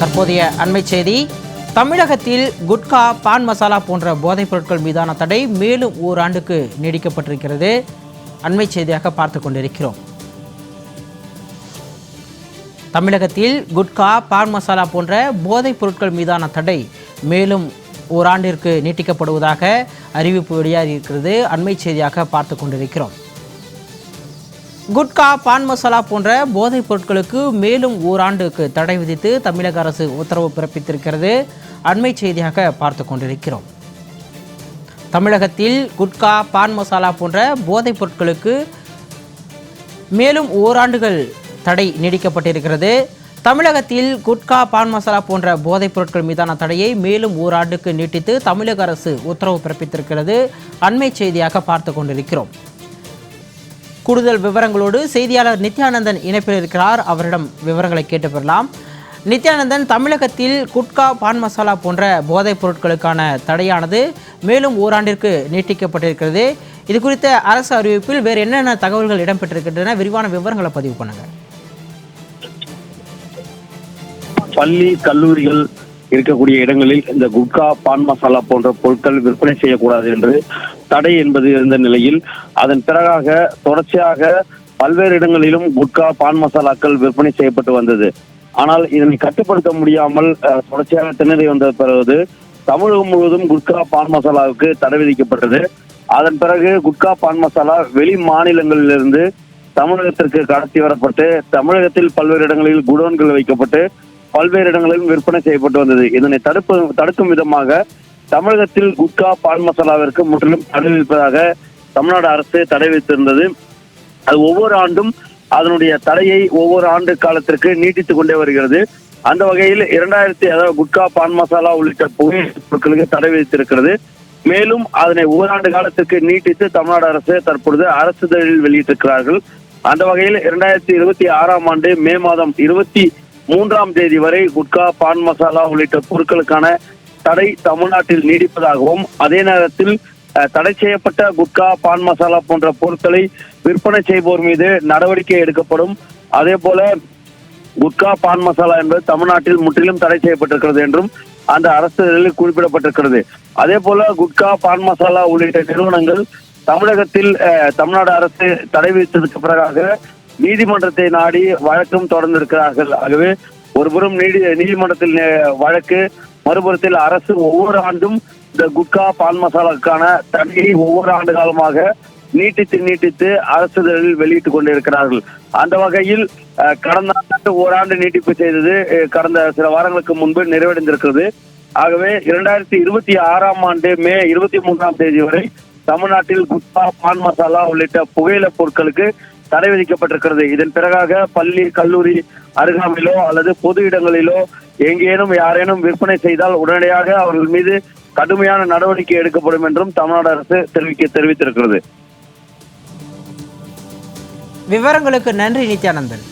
தற்போதைய அண்மை செய்தி. தமிழகத்தில் குட்கா பான் மசாலா போன்ற போதைப் பொருட்கள் மீதான தடை மேலும் ஓராண்டுக்கு நீடிக்கப்பட்டிருக்கிறது. அண்மை செய்தியாக பார்த்து கொண்டிருக்கிறோம். தமிழகத்தில் குட்கா பான் மசாலா போன்ற போதைப் பொருட்கள் மீதான தடை மேலும் ஓராண்டிற்கு நீட்டிக்கப்படுவதாக அறிவிப்பு வெளியாகி இருக்கிறது. அண்மை செய்தியாக பார்த்து கொண்டிருக்கிறோம். குட்கா பான் மசாலா போன்ற போதைப் பொருட்களுக்கு மேலும் ஓராண்டுக்கு தடை விதித்து தமிழக அரசு உத்தரவு பிறப்பித்திருக்கிறது. அண்மை செய்தியாக பார்த்து கொண்டிருக்கிறோம். தமிழகத்தில் குட்கா பான் மசாலா போன்ற போதைப் பொருட்களுக்கு மேலும் ஓராண்டுகள் தடை நீடிக்கப்பட்டிருக்கிறது. தமிழகத்தில் குட்கா பான் மசாலா போன்ற போதைப் பொருட்கள் மீதான தடையை மேலும் ஓராண்டுக்கு நீட்டித்து தமிழக அரசு உத்தரவு பிறப்பித்திருக்கிறது. அண்மை செய்தியாக பார்த்து கொண்டிருக்கிறோம். கூடுதல் விவரங்களோடு செய்தியாளர் நித்யானந்தன் இணைப்பில் இருக்கிறார். அவரிடம் விவரங்களை கேட்டு பெறலாம். நித்யானந்தன் தமிழகத்தில் குட்கா பான் மசாலா போன்ற போதைப் பொருட்களுக்கான தடையானது மேலும் ஓராண்டிற்கு நீட்டிக்கப்பட்டிருக்கிறது. இது குறித்த அரசு அறிவிப்பில் வேறு என்னென்ன தகவல்கள் இடம்பெற்றிருக்கின்றன? விரிவான விவரங்களை பதிவு பண்ணுங்க. பள்ளி கல்லூரிகள் இருக்கக்கூடிய இடங்களில் இந்த குட்கா பான் மசாலா போன்ற பொருட்கள் விற்பனை செய்யக்கூடாது என்று தடை என்பது இருந்த நிலையில் அதன் பிறகாக தொடர்ச்சியாக பல்வேறு இடங்களிலும் குட்கா பான் மசாலாக்கள் விற்பனை செய்யப்பட்டு வந்தது. ஆனால் இதனை கட்டுப்படுத்த முடியாமல் தொடர்ச்சியாக திணறி வந்த பிறகு தமிழகம் முழுவதும் குட்கா பான் மசாலாவுக்கு தடை விதிக்கப்பட்டது. அதன் பிறகு குட்கா பான் மசாலா வெளி மாநிலங்களிலிருந்து தமிழகத்திற்கு கடத்தி வரப்பட்டு தமிழகத்தில் பல்வேறு இடங்களில் குடோன்கள் வைக்கப்பட்டு பல்வேறு இடங்களிலும் விற்பனை செய்யப்பட்டு வந்தது. இதனை தடுப்பு தடுக்கும் விதமாக தமிழகத்தில் குட்கா பால் மசாலாவிற்கு முற்றிலும் தடை விதிப்பதாக தமிழ்நாடு அரசு தடை விதித்திருந்தது. அது ஒவ்வொரு ஆண்டும் அதனுடைய தடையை ஒவ்வொரு ஆண்டு காலத்திற்கு நீட்டித்துக் கொண்டே வருகிறது. அந்த வகையில் இரண்டாயிரத்தி அதாவது குட்கா பான் மசாலா உள்ளிட்ட புகை பொருட்களுக்கு தடை விதித்திருக்கிறது. மேலும் அதனை ஓராண்டு காலத்திற்கு நீட்டித்து தமிழ்நாடு அரசு தற்பொழுது அரசுதழில் வெளியிட்டிருக்கிறார்கள். அந்த வகையில் இரண்டாயிரத்தி இருபத்தி ஆறாம் ஆண்டு மே மாதம் இருபத்தி மூன்றாம் தேதி வரை குட்கா பான் மசாலா உள்ளிட்ட பொருட்களுக்கான தடை தமிழ்நாட்டில் நீடிப்பதாகவும் அதே நேரத்தில் அஹ், தடை செய்யப்பட்ட குட்கா பான் மசாலா போன்ற பொருட்களை விற்பனை செய்வோர் மீது நடவடிக்கை எடுக்கப்படும். அதே போல குட்கா பான் மசாலா என்பது தமிழ்நாட்டில் முற்றிலும் தடை செய்யப்பட்டிருக்கிறது என்றும் அந்த அரசுகளில் குறிப்பிடப்பட்டிருக்கிறது. அதே போல குட்கா பான் மசாலா உள்ளிட்ட நிறுவனங்கள் தமிழகத்தில் அஹ், தமிழ்நாடு அரசு தடை விதித்ததுக்கு பிறகாக நீதிமன்றத்தை நாடி வழக்கும் தொடர்ந்திருக்கிறார்கள். ஆகவே ஒருபுறம் நீதி நீதிமன்றத்தில் வழக்கு மறுபுறத்தில் அரசு ஒவ்வொரு ஆண்டும் இந்த குட்கா பான் மசாலாவுக்கான தடையை ஒவ்வொரு ஆண்டு காலமாக நீட்டித்து நீட்டித்து அரசுகளில் வெளியிட்டுக் கொண்டிருக்கிறார்கள். அந்த வகையில் கடந்த ஆண்டு ஓராண்டு நீட்டிப்பு செய்தது கடந்த சில வாரங்களுக்கு முன்பு நிறைவடைந்திருக்கிறது. ஆகவே இரண்டாயிரத்தி இருபத்தி ஆறாம் ஆண்டு மே இருபத்தி மூன்றாம் தேதி வரை தமிழ்நாட்டில் குட்கா பான் மசாலா உள்ளிட்ட புகையில பொருட்களுக்கு தடை விதிக்கப்பட்டிருக்கிறது. இதன் பிறகாக பள்ளி கல்லூரி அருகாமையிலோ அல்லது பொது இடங்களிலோ எங்கேனும் யாரேனும் விற்பனை செய்தால் உடனடியாக அவர்கள் மீது கடுமையான நடவடிக்கை எடுக்கப்படும் என்றும் தமிழ்நாடு அரசு தெரிவிக்க தெரிவித்திருக்கிறது. விவரங்களுக்கு நன்றி நித்யானந்தன்.